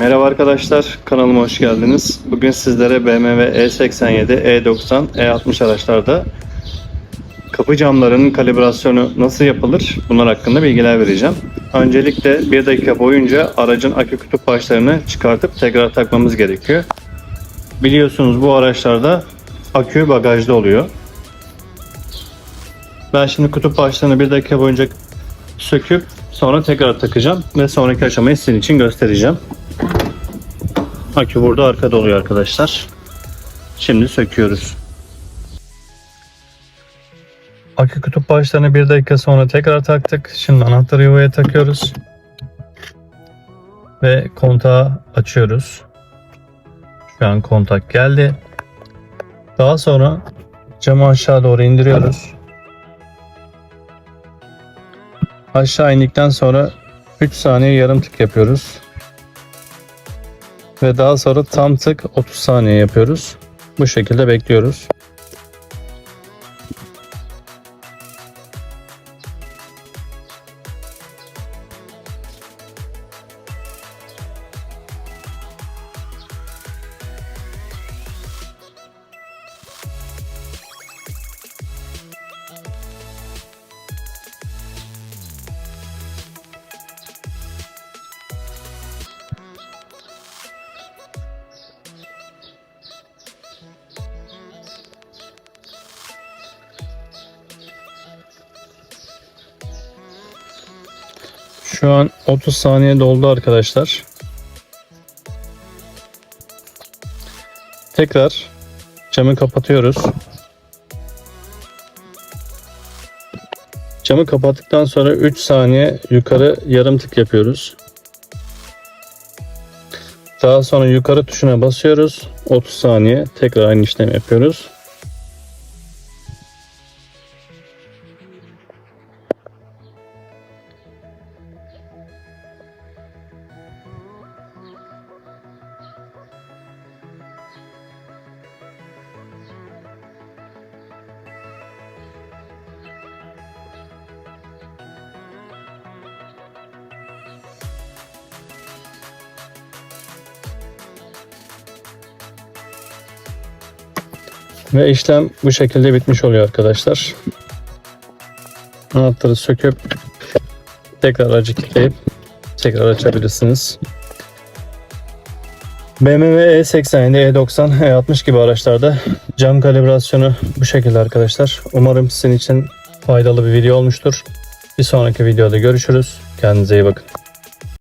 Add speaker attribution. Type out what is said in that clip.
Speaker 1: Merhaba arkadaşlar, kanalıma hoş geldiniz. Bugün sizlere BMW E87, E90, E60 araçlarda kapı camlarının kalibrasyonu nasıl yapılır? Bunlar hakkında bilgiler vereceğim. Öncelikle bir dakika boyunca aracın akü kutup başlarını çıkartıp tekrar takmamız gerekiyor. Biliyorsunuz bu araçlarda akü bagajda oluyor. Ben şimdi kutup başlarını bir dakika boyunca söküp sonra tekrar takacağım ve sonraki aşamayı sizin için göstereceğim. Akü burada arkada oluyor arkadaşlar. Şimdi söküyoruz. Akü kutup başlarını bir dakika sonra tekrar taktık. Şimdi anahtarı yuvaya takıyoruz. Ve kontağı açıyoruz. Şu an kontak geldi. Daha sonra camı aşağı doğru indiriyoruz. Aşağı indikten sonra 3 saniye yarım tık yapıyoruz. Ve daha sonra tam tık 30 saniye yapıyoruz. Bu şekilde bekliyoruz. Şu an 30 saniye doldu arkadaşlar. Tekrar camı kapatıyoruz. Camı kapattıktan sonra 3 saniye yukarı yarım tık yapıyoruz. Daha sonra yukarı tuşuna basıyoruz. 30 saniye tekrar aynı işlemi yapıyoruz. Ve işlem bu şekilde bitmiş oluyor arkadaşlar. Anahtarı söküp tekrar aracı kilitleyip tekrar açabilirsiniz. BMW E87, E90, E60 gibi araçlarda cam kalibrasyonu bu şekilde arkadaşlar. Umarım sizin için faydalı bir video olmuştur. Bir sonraki videoda görüşürüz. Kendinize iyi bakın.